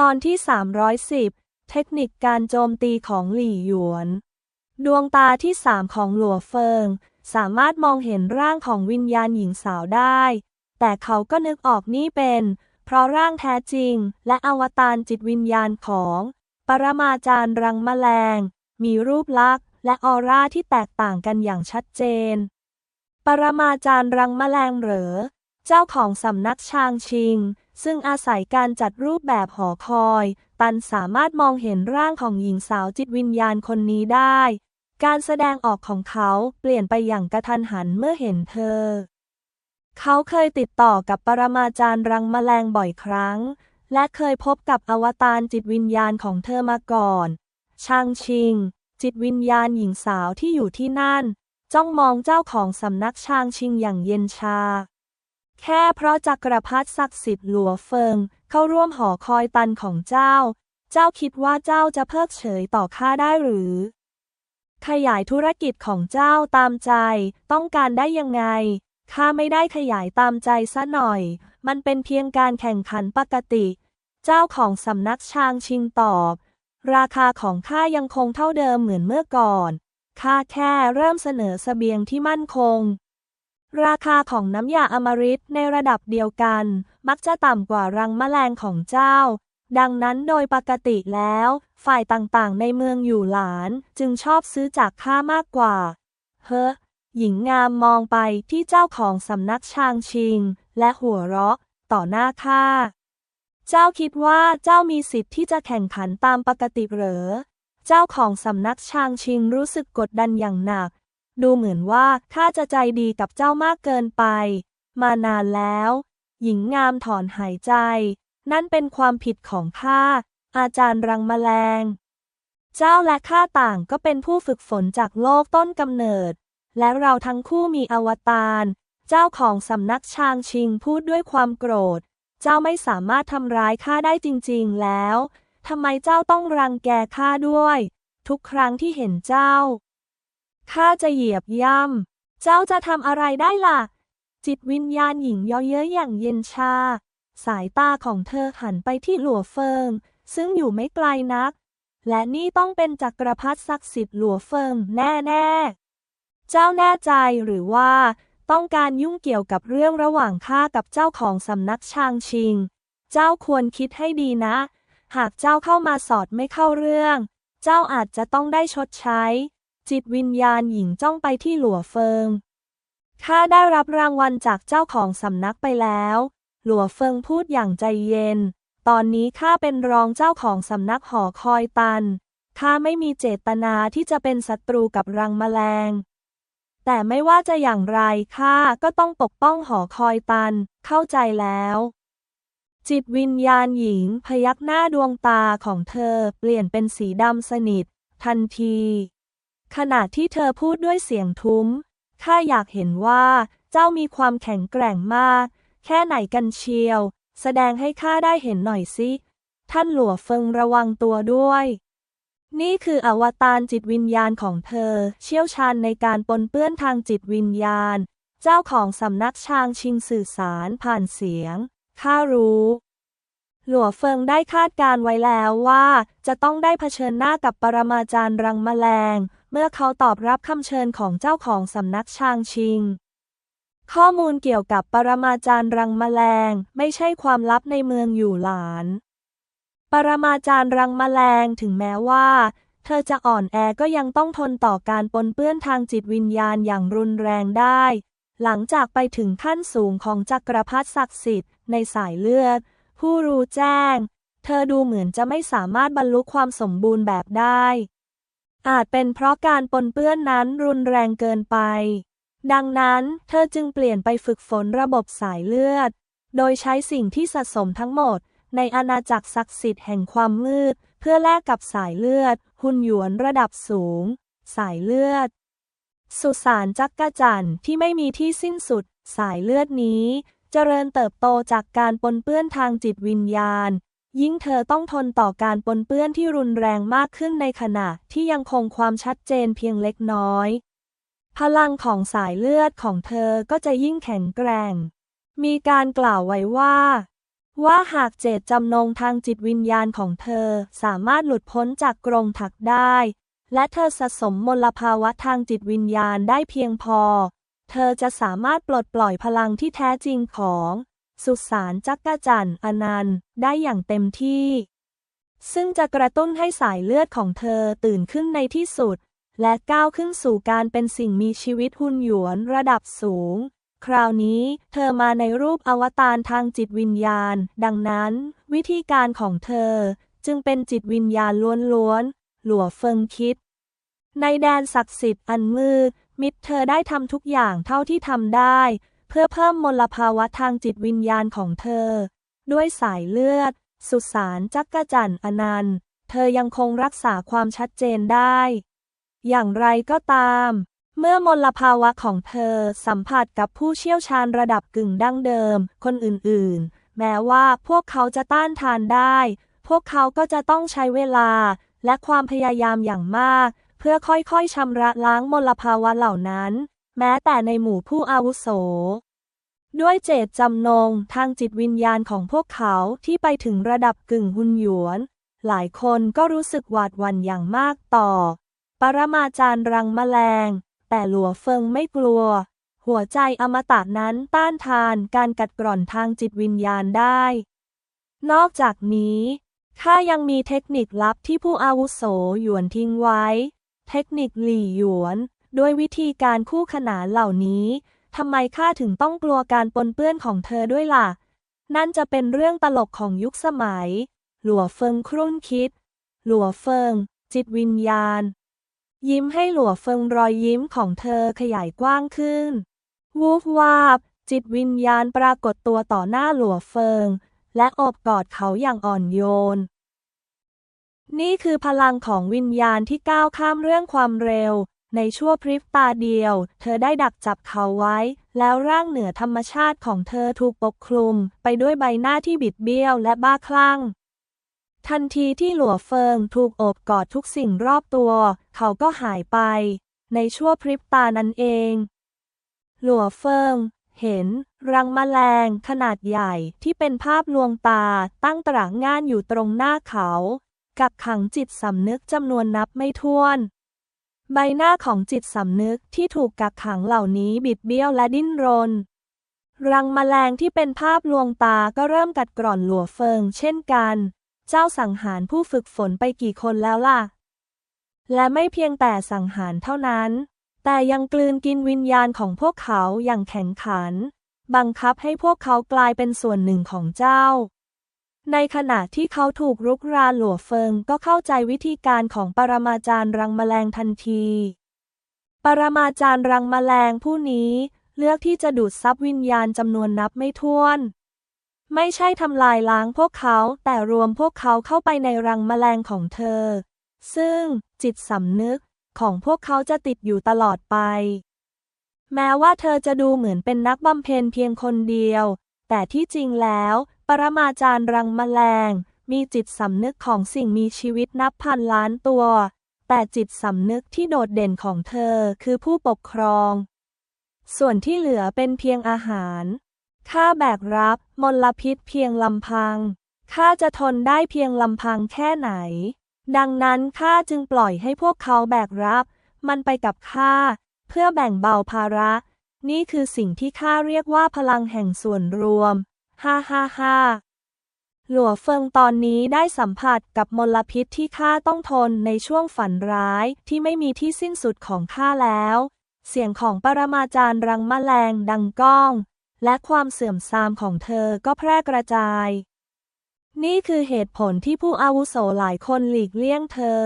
ตอนที่ 310 เทคนิคการโจมตีของหลี่หยวน ดวงตาที่สามของหลัวเฟิง สามารถมองเห็นร่างของวิญญาณหญิงสาวได้ แต่เขาก็นึกออกนี่เป็น เพราะร่างแท้จริง และอวตารจิตวิญญาณของ ปรมาจารย์รังแมลง มีรูปลักษณ์ และออร่าที่แตกต่างกันอย่างชัดเจน ปรมาจารย์รังแมลงเหรอ เจ้าของสำนักชางชิง ซึ่งอาศัยการจัดรูปแบบหอคอย ตันสามารถมองเห็นร่างของหญิงสาวจิตวิญญาณคนนี้ได้ การแสดงออกของเขาเปลี่ยนไปอย่างกระทันหันเมื่อเห็นเธอ เขาเคยติดต่อกับปรมาจารย์รังแมลงบ่อยครั้ง และเคยพบกับอวตารจิตวิญญาณของเธอมาก่อน ชางชิง จิตวิญญาณหญิงสาวที่อยู่ที่นั่น จ้องมองเจ้าของสำนักชางชิงอย่างเย็นชา แค่เพราะจักรพรรดิศักดิ์สิทธิ์หลัวเฟิง เข้าร่วมหอคอยตันของเจ้า เจ้าคิดว่าเจ้าจะเพิกเฉยต่อข้าได้หรือ ขยายธุรกิจของเจ้าตามใจ ต้องการได้ยังไง ข้าไม่ได้ขยายตามใจซะหน่อย มันเป็นเพียงการแข่งขันปกติ เจ้าของสำนักชางชิงตอบ ราคาของข้ายังคงเท่าเดิมเหมือนเมื่อก่อน ข้าแค่เริ่มเสนอเสบียงที่มั่นคง ราคาของน้ำยาอมฤตในระดับเดียวกัน มักจะต่ำกว่ารังแมลงของเจ้า ดังนั้นโดยปกติแล้ว ฝ่ายต่างๆ ในเมืองอยู่หลานจึงชอบซื้อจากข้ามากกว่า เฮ้อหญิงงามมองไปที่เจ้าของสำนักชางชิง และหัวเราะ ต่อหน้าข้า เจ้าคิดว่าเจ้ามีสิทธิ์ที่จะแข่งขันตามปกติเหรอ เจ้าของสำนักชางชิงรู้สึกกดดันอย่างหนัก ดูเหมือนว่าข้าจะใจดีกับเจ้ามากเกินไป มานานแล้ว หญิงงามถอนหายใจ นั่นเป็นความผิดของข้า อาจารย์รังแมลง เจ้าและข้าต่างก็เป็นผู้ฝึกฝนจากโลกต้นกำเนิด และเราทั้งคู่มีอวตาร เจ้าของสำนักชางชิงพูดด้วยความโกรธ เจ้าไม่สามารถทำร้ายข้าได้จริง ๆ แล้ว ทำไมเจ้าต้องรังแกข้าด้วย ทุกครั้งที่เห็นเจ้า ข้าจะเหยียบย่ำ เจ้าจะทำอะไรได้ล่ะ จิตวิญญาณหญิงย่อเย้ยอย่างเย็นชา สายตาของเธอหันไปที่หลัวเฟิง ซึ่งอยู่ไม่ไกลนัก และนี่ต้องเป็นจักรพรรดิศักดิ์สิทธิ์หลัวเฟิงแน่ๆ เจ้าแน่ใจหรือว่า ต้องการยุ่งเกี่ยวกับเรื่องระหว่างข้ากับเจ้าของสำนักชางชิง เจ้าควรคิดให้ดีนะ หากเจ้าเข้ามาสอดไม่เข้าเรื่อง เจ้าอาจจะต้องได้ชดใช้ จิตวิญญาณหญิงจ้องไปที่หลัวเฟิง ข้าได้รับรางวัลจากเจ้าของสำนักไปแล้ว หลัวเฟิงพูดอย่างใจเย็น ตอนนี้ข้าเป็นรองเจ้าของสำนักหอคอยตัน ข้าไม่มีเจตนาที่จะเป็นศัตรูกับรังแมลง แต่ไม่ว่าจะอย่างไรข้าก็ต้องปกป้องหอคอยตัน เข้าใจแล้ว จิตวิญญาณหญิงพยักหน้าดวงตาของเธอเปลี่ยนเป็นสีดำสนิท ทันที ขณะที่เธอพูดด้วยเสียงทุ้ม ข้าอยากเห็นว่า เจ้ามีความแข็งแกร่งมาก แค่ไหนกันเชียว แสดงให้ข้าได้เห็นหน่อยสิ ท่านหลัวเฟิงระวังตัวด้วย นี่คืออวตารจิตวิญญาณของเธอ เชี่ยวชาญในการปนเปื้อนทางจิตวิญญาณ เจ้าของสำนักชางชิงสื่อสารผ่านเสียง ข้ารู้ หลัวเฟิงได้คาดการไว้แล้วว่า จะต้องได้เผชิญหน้ากับปรมาจารย์รังแมลง เมื่อเขาตอบรับคำเชิญของเจ้าของสำนักชางชิง ข้อมูลเกี่ยวกับปรมาจารย์รังแมลง ไม่ใช่ความลับในเมืองอยู่หลาน ปรมาจารย์รังแมลงถึงแม้ว่า เธอจะอ่อนแอก็ยังต้องทนต่อการปนเปื้อนทางจิตวิญญาณอย่างรุนแรงได้ หลังจากไปถึงขั้นสูงของจักรพรรดิศักดิ์สิทธิ์ในสายเลือด ผู้รู้แจ้ง เธอดูเหมือนจะไม่สามารถบรรลุความสมบูรณ์แบบได้ อาจเป็นเพราะการปนเปื้อนนั้นรุนแรงเกินไป ดังนั้นเธอจึงเปลี่ยนไปฝึกฝนระบบสายเลือด โดยใช้สิ่งที่สะสมทั้งหมด ในอาณาจักรศักดิ์สิทธิ์แห่งความมืด เพื่อแลกกับสายเลือด หุ่นหยวนระดับสูง สายเลือด สุสานจักกะจันที่ไม่มีที่สิ้นสุด สายเลือดนี้ เจริญเติบโตจากการปนเปื้อนทางจิตวิญญาณ ยิ่งเธอต้องทนต่อการปนเปื้อนที่รุนแรงมากขึ้นในขณะที่ยังคงความชัดเจนเพียงเล็กน้อย พลังของสายเลือดของเธอก็จะยิ่งแข็งแกร่ง มีการกล่าวไว้ว่า ว่าหากเจตจำนงทางจิตวิญญาณของเธอสามารถหลุดพ้นจากกรงถักได้ และเธอสะสมมลภาวะทางจิตวิญญาณได้เพียงพอ เธอจะสามารถปลดปล่อยพลังที่แท้จริงของ สุสานจักรจันต์อนันต์ได้อย่างเต็มที่ ซึ่งจะกระตุ้นให้สายเลือดของเธอตื่นขึ้นในที่สุด และก้าวขึ้นสู่การเป็นสิ่งมีชีวิตหุ่นหยวนระดับสูง คราวนี้เธอมาในรูปอวตารทางจิตวิญญาณ ดังนั้น วิธีการของเธอจึงเป็นจิตวิญญาณล้วนๆ หลัวเฟิงคิด ในแดนศักดิ์สิทธิ์อันมืดมิตรเธอได้ทำทุกอย่างเท่าที่ทำได้ เพื่อเพิ่มมลภาวะทางจิตวิญญาณของเธอ ด้วยสายเลือด สุสานจักกะจันอนันต์ เธอยังคงรักษาความชัดเจนได้ อย่างไรก็ตาม เมื่อมลภาวะของเธอสัมผัสกับผู้เชี่ยวชาญระดับกึ่งดั้งเดิม คนอื่นๆ แม้ว่าพวกเขาจะต้านทานได้ พวกเขาก็จะต้องใช้เวลาและความพยายามอย่างมาก เพื่อค่อยๆชำระล้างมลภาวะเหล่านั้น แม้แต่ในหมู่ผู้อาวุโส ด้วยเจตจำนงทางจิตวิญญาณของพวกเขาที่ไปถึงระดับกึ่งหุนหยวน หลายคนก็รู้สึกหวาดหวั่นอย่างมากต่อ ปรมาจารย์รังแมลง แต่หลัวเฟิงไม่กลัว หัวใจอมตะนั้นต้านทานการกัดกร่อนทางจิตวิญญาณได้ นอกจากนี้ข้ายังมีเทคนิคลับที่ผู้อาวุโสหยวนทิ้งไว้ เทคนิคหลี่หยวน ด้วยวิธีการคู่ขนานเหล่านี้ทำไมข้าถึงต้องกลัวการปนเปื้อนของเธอด้วยล่ะ นั่นจะเป็นเรื่องตลกของยุคสมัย หลัวเฟิงครุ่นคิด หลัวเฟิง จิตวิญญาณ ยิ้มให้หลัวเฟิงรอยยิ้มของเธอขยายกว้างขึ้น วูบวาบ จิตวิญญาณปรากฏตัวต่อหน้าหลัวเฟิง และโอบกอดเขาอย่างอ่อนโยน นี่คือพลังของวิญญาณที่ก้าวข้ามเรื่องความเร็ว ในชั่วพริบตาเดียว เธอได้ดักจับเขาไว้ แล้วร่างเหนือธรรมชาติของเธอถูกปกคลุม ไปด้วยใบหน้าที่บิดเบี้ยวและบ้าคลั่ง ทันทีที่หลัวเฟิงถูกโอบกอดทุกสิ่งรอบตัว เขาก็หายไป ในชั่วพริบตานั้นเอง หลัวเฟิงเห็น รังแมลงขนาดใหญ่ที่เป็นภาพลวงตาตั้งตระหง่านอยู่ตรงหน้าเขา กักขังจิตสำนึกจำนวนนับไม่ถ้วน ใบหน้าของจิตสำนึกที่ถูกกักขังเหล่านี้บิดเบี้ยวและดิ้นรน รังแมลงที่เป็นภาพลวงตาก็เริ่มกัดกร่อนหลัวเฟิง เช่นกัน เจ้าสังหารผู้ฝึกฝนไปกี่คนแล้วล่ะ และไม่เพียงแต่สังหารเท่านั้น แต่ยังกลืนกินวิญญาณของพวกเขาอย่างแข็งขัน บังคับให้พวกเขากลายเป็นส่วนหนึ่งของเจ้า ในขณะที่เขาถูกรุกรานหลัวเฟิงก็เข้าใจวิธีการของปรมาจารย์รังแมลงทันที ปรมาจารย์รังแมลงผู้นี้เลือกที่จะดูดซับวิญญาณจำนวนนับไม่ถ้วน ไม่ใช่ทำลายล้างพวกเขาแต่รวมพวกเขาเข้าไปในรังแมลงของเธอ ซึ่งจิตสำนึกของพวกเขาจะติดอยู่ตลอดไป แม้ว่าเธอจะดูเหมือนเป็นนักบำเพ็ญเพียงคนเดียว แต่ที่จริงแล้ว ปรมาจารย์รังแมลง มีจิตสำนึกของสิ่งมีชีวิตนับพันล้านตัว แต่จิตสำนึกที่โดดเด่นของเธอคือผู้ปกครอง ส่วนที่เหลือเป็นเพียงอาหาร ข้าแบกรับมลพิษเพียงลำพัง ข้าจะทนได้เพียงลำพังแค่ไหน ดังนั้นข้าจึงปล่อยให้พวกเขาแบกรับ มันไปกับข้า เพื่อแบ่งเบาภาระ นี่คือสิ่งที่ข้าเรียกว่าพลังแห่งส่วนรวม ฮ่าฮ่าฮ่าหลัวเฟิงตอนนี้ได้สัมผัสกับมลพิษที่ข้าต้องทนในช่วงฝันร้ายที่ไม่มีที่สิ้นสุดของข้าแล้ว เสียงของปรมาจารย์รังแมลงดังก้อง และความเสื่อมทรามของเธอก็แพร่กระจาย นี่คือเหตุผลที่ผู้อาวุโสหลายคนหลีกเลี่ยงเธอ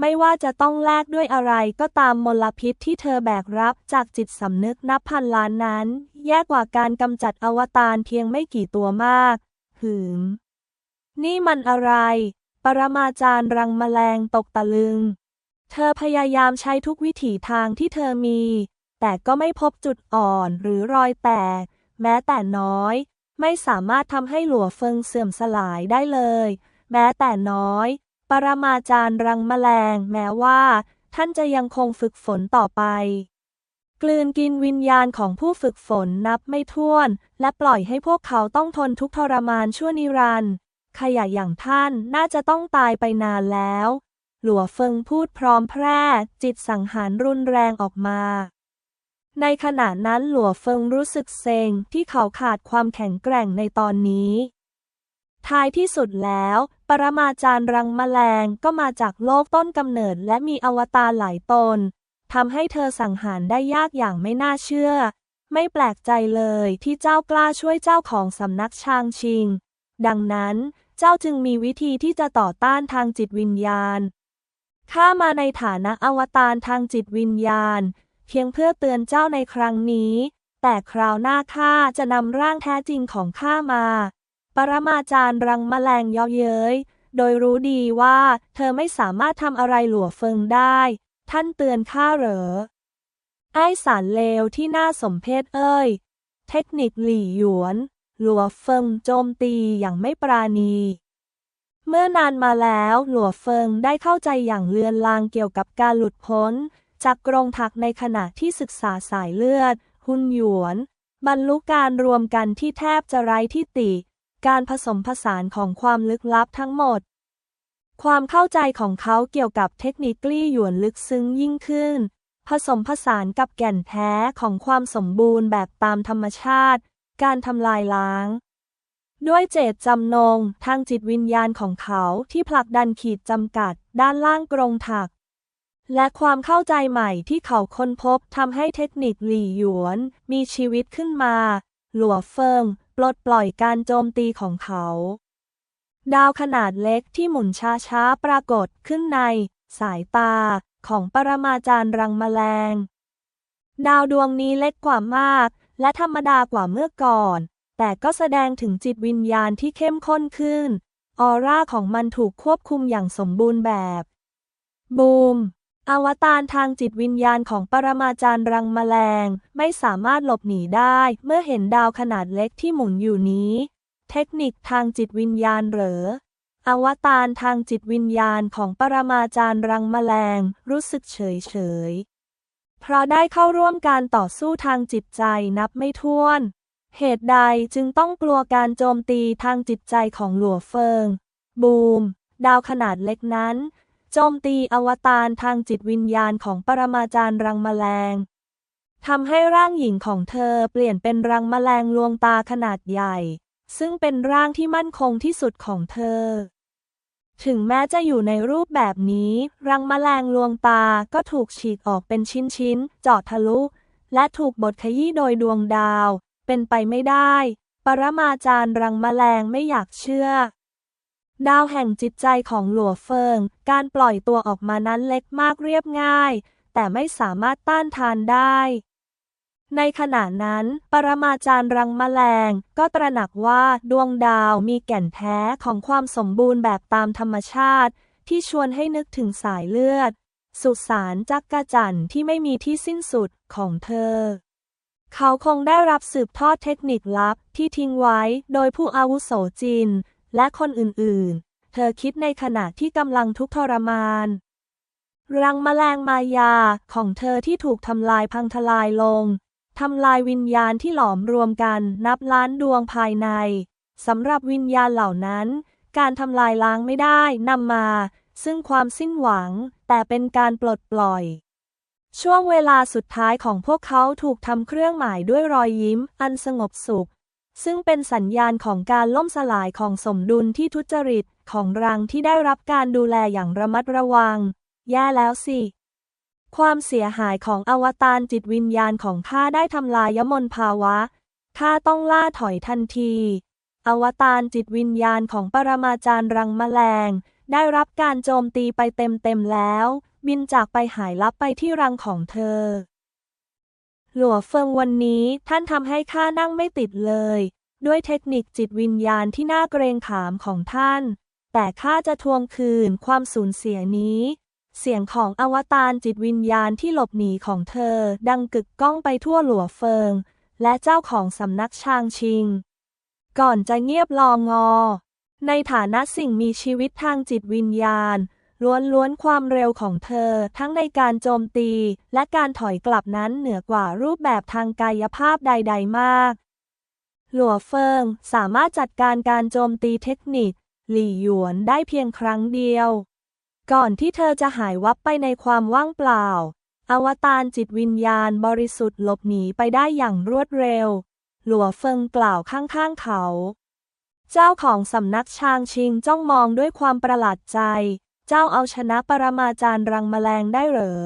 ไม่ว่าจะต้องแลกด้วยอะไรก็ตามมลพิษที่เธอแบกรับจากจิตสำนึกนับพันล้านนั้น แย่กว่าการกำจัดอวตารเพียงไม่กี่ตัวมาก หืม นี่มันอะไร ปรมาจารย์รังแมลงตกตะลึง เธอพยายามใช้ทุกวิถีทางที่เธอมี แต่ก็ไม่พบจุดอ่อนหรือรอยแตก แม้แต่น้อย ไม่สามารถทำให้หลัวเฟิงเสื่อมสลายได้เลย แม้แต่น้อย ปรมาจารย์รังแมลง แม้ว่า ท่านจะยังคงฝึกฝนต่อไป กลืนกินวิญญาณของผู้ฝึกฝนนับไม่ถ้วน และปล่อยให้พวกเขาต้องทนทุกทรมานชั่วนิรันดร์ขยะอย่างท่านน่าจะต้องตายไปนานแล้ว หลัวเฟิงพูดพร้อมแพร่ จิตสังหารรุนแรงออกมา ในขณะนั้นหลัวเฟิงรู้สึกเซ็งที่เขาขาดความแข็งแกร่งในตอนนี้ ท้ายที่สุดแล้ว ปรมาจารย์รังแมลงก็มาจากโลกต้นกำเนิดและมีอวตารหลายตนทำให้เธอสังหารได้ยากอย่างไม่น่าเชื่อ ไม่แปลกใจเลยที่เจ้ากล้าช่วยเจ้าของสำนักชางชิง ดังนั้นเจ้าจึงมีวิธีที่จะต่อต้านทางจิตวิญญาณ ข้ามาในฐานะอวตารทางจิตวิญญาณ เพียงเพื่อเตือนเจ้าในครั้งนี้ แต่คราวหน้าข้าจะนำร่างแท้จริงของข้ามา ปรมาจารย์รังแมลงเยาะเย้ย โดยรู้ดีว่าเธอไม่สามารถทำอะไรหลัวเฟิงได้ ท่านเตือนข้าเหรอ ไอ้สารเลวที่น่าสมเพชเอ้ย เทคนิคหลี่หยวน หลัวเฟิงโจมตีอย่างไม่ปราณีเมื่อนานมาแล้วหลัวเฟิงได้เข้าใจอย่างเลือนลางเกี่ยวกับการหลุดพ้น จากกรงถักในขณะที่ศึกษาสายเลือด หุนหยวน บรรลุการรวมกันที่แทบจะไร้ที่ติ การผสมผสานของความลึกลับทั้งหมด ความเข้าใจของเขาเกี่ยวกับเทคนิคลี้หยวนลึกซึ้งยิ่งขึ้น ผสมผสานกับแก่นแท้ของความสมบูรณ์แบบตามธรรมชาติ การทำลายล้าง ด้วยเจตจำนงทางจิตวิญญาณของเขาที่ผลักดันขีดจำกัด ด้านล่างกรงถักและความเข้าใจใหม่ที่เขาค้นพบทำให้เทคนิคหลี่หยวน มีชีวิตขึ้นมา หลัวเฟิง ปลดปล่อยการโจมตีของเขา ดาวขนาดเล็กที่หมุนช้าๆปรากฏขึ้นใน สายตาของปรมาจารย์รังแมลง ดาวดวงนี้เล็กกว่ามาก และธรรมดากว่าเมื่อก่อน แต่ก็แสดงถึงจิตวิญญาณที่เข้มข้นขึ้น ออร่าของมันถูกควบคุมอย่างสมบูรณ์แบบ บูม อวตารทางจิตวิญญาณของปรมาจารย์รังแมลง ไม่สามารถหลบหนีได้ เมื่อเห็นดาวขนาดเล็กที่หมุนอยู่นี้ เทคนิคทางจิตวิญญาณเหรอ อวตารทางจิตวิญญาณของปรมาจารย์รังแมลง รู้สึกเฉยเฉยเพราะได้เข้าร่วมการต่อสู้ทางจิตใจนับไม่ถ้วน เหตุใดจึงต้องกลัวการโจมตีทางจิตใจของหลัวเฟิง บูม ดาวขนาดเล็กนั้น จมตีอวตารทางจิตวิญญาณของปรมาจารย์รังแมลงทำให้ร่างหญิงของเธอเปลี่ยนเป็นรังแมลงลวงตาขนาดใหญ่ ซึ่งเป็นร่างที่มั่นคงที่สุดของเธอ ถึงแม้จะอยู่ในรูปแบบนี้ รังแมลงลวงตาก็ถูกฉีกออกเป็นชิ้นๆ เจาะทะลุ และถูกบดขยี้โดยดวงดาว เป็นไปไม่ได้ ปรมาจารย์รังแมลงไม่อยากเชื่อ ดาวแห่งจิตใจของหลัวเฟิง การปล่อยตัวออกมานั้นเล็กมากเรียบง่าย แต่ไม่สามารถต้านทานได้ ในขณะนั้น ปรมาจารย์รังมแมลง ก็ตระหนักว่าดวงดาวมีแก่นแท้ของความสมบูรณ์แบบตามธรรมชาติ ที่ชวนให้นึกถึงสายเลือด สุสานจักกะจันที่ไม่มีที่สิ้นสุดของเธอเขาคงได้รับสืบทอดเทคนิคลับที่ทิ้งไว้โดยผู้อาวุโสจีน และคนอื่นๆ เธอคิดในขณะที่กำลังทุกข์ทรมาน รังแมลงมายาของเธอที่ถูกทำลายพังทลายลง ทำลายวิญญาณที่หลอมรวมกันนับล้านดวงภายใน สำหรับวิญญาณเหล่านั้น การทำลายล้างไม่ได้นำมา ซึ่งความสิ้นหวัง แต่เป็นการปลดปล่อยช่วงเวลาสุดท้ายของพวกเขาถูกทำเครื่องหมายด้วยรอยยิ้ม อันสงบสุข ซึ่งเป็นสัญญาณของการล่มสลายของสมดุลที่ทุจริตของรังที่ได้รับการดูแลอย่างระมัดระวัง แย่แล้วสิ ความเสียหายของอวตารจิตวิญญาณของข้าได้ทำลายยมนภาวะ ข้าต้องล่าถอยทันที อวตารจิตวิญญาณของปรมาจารย์รังแมลง ได้รับการโจมตีไปเต็มๆแล้ว บินจากไปหายลับไปที่รังของเธอ หลัวเฟิงวันนี้ท่านทำให้ข้านั่งไม่ติดเลย ด้วยเทคนิคจิตวิญญาณที่น่าเกรงขามของท่าน แต่ข้าจะทวงคืนความสูญเสียนี้ เสียงของอวตารจิตวิญญาณที่หลบหนีของเธอ ดังกึกก้องไปทั่วหลัวเฟิง และเจ้าของสำนักชางชิง ก่อนจะเงียบลองงอ ในฐานะสิ่งมีชีวิตทางจิตวิญญาณ ล้วนๆความเร็วของเธอ ทั้งในการโจมตี และการถอยกลับนั้นเหนือกว่ารูปแบบทางกายภาพใด ๆ มาก หลัวเฟิงสามารถจัดการการโจมตีเทคนิค หลี่หยวนได้เพียงครั้งเดียว ก่อนที่เธอจะหายวับไปในความว่างเปล่า อวตารจิตวิญญาณบริสุทธิ์หลบหนีไปได้อย่างรวดเร็ว หลัวเฟิงกล่าวข้างๆเขา เจ้าของสำนักชางชิงจ้องมองด้วยความประหลาดใจ เจ้าเอาชนะปรมาจารย์รังแมลงได้เหรอ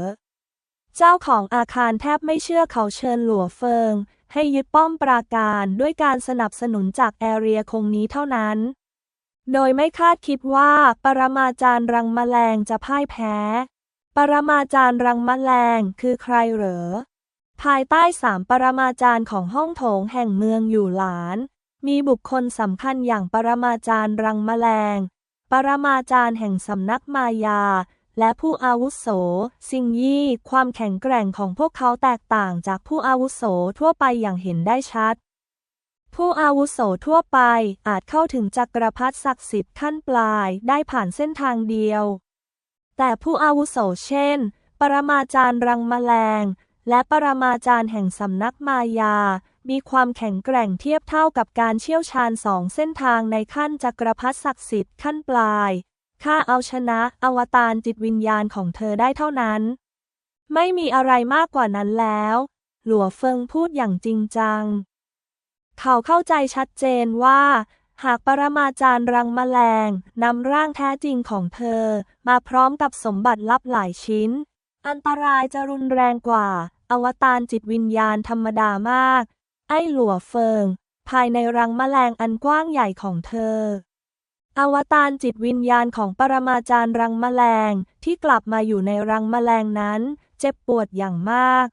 เจ้าของอาคารแทบไม่เชื่อเขาเชิญหลัวเฟิง ให้ยึดป้อมปราการด้วยการสนับสนุนจากแอเรียคงนี้เท่านั้น โดยไม่คาดคิดว่าปรมาจารย์รังแมลงจะพ่ายแพ้ ปรมาจารย์รังแมลงคือใครเหรอ ภายใต้สามปรมาจารย์ของห้องโถงแห่งเมืองอยู่หลาน มีบุคคลสำคัญอย่างปรมาจารย์รังแมลง ปรมาจารย์แห่งสำนักมายา และผู้อาวุโส ซิงยี่ ความแข็งแกร่งของพวกเขาแตกต่างจากผู้อาวุโสทั่วไปอย่างเห็นได้ชัด ผู้อาวุโสทั่วไปอาจเข้าถึงจักรพรรดิศักดิ์สิทธิ์ขั้นปลายได้ผ่านเส้นทางเดียว แต่ผู้อาวุโสเช่น ปรมาจารย์รังแมลง และปรมาจารย์แห่งสำนักมายา มีความแข็งแกร่งเทียบเท่ากับการเชี่ยวชาญสองเส้นทางในขั้นจักรพรรดิศักดิ์สิทธิ์ขั้นปลาย ข้าเอาชนะอวตารจิตวิญญาณของเธอได้เท่านั้น ไม่มีอะไรมากกว่านั้นแล้ว หลัวเฟิงพูดอย่างจริงจัง เขาเข้าใจชัดเจนว่า หากปรมาจารย์รังมแมลงนำร่างแท้จริงของเธอ มาพร้อมกับสมบัติลับหลายชิ้น อันตรายจะรุนแรงกว่า อวตารจิตวิญญาณธรรมดามาก ไอ้หลัวเฟิง ภายในรังแมลงอันกว้างใหญ่ของเธอ อวตารจิตวิญญาณของปรมาจารย์รังแมลงที่กลับมาอยู่ในรังแมลงนั้น เจ็บปวดอย่างมาก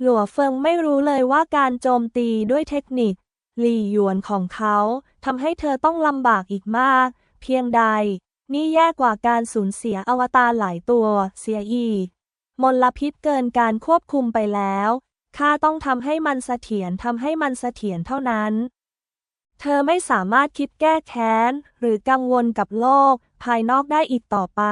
หลัวเฟิงไม่รู้เลยว่าการโจมตีด้วยเทคนิคหลี่หยวนของเขาทำให้เธอต้องลำบากอีกมาก เพียงใด นี่แย่กว่าการสูญเสียอวตารหลายตัว เสียอีกมลพิษเกินการควบคุมไปแล้ว ข้าต้องทำให้มันเสถียรทำให้มันเสถียรเท่านั้น เธอไม่สามารถคิดแก้แค้น หรือกังวลกับโลก ภายนอกได้อีกต่อไป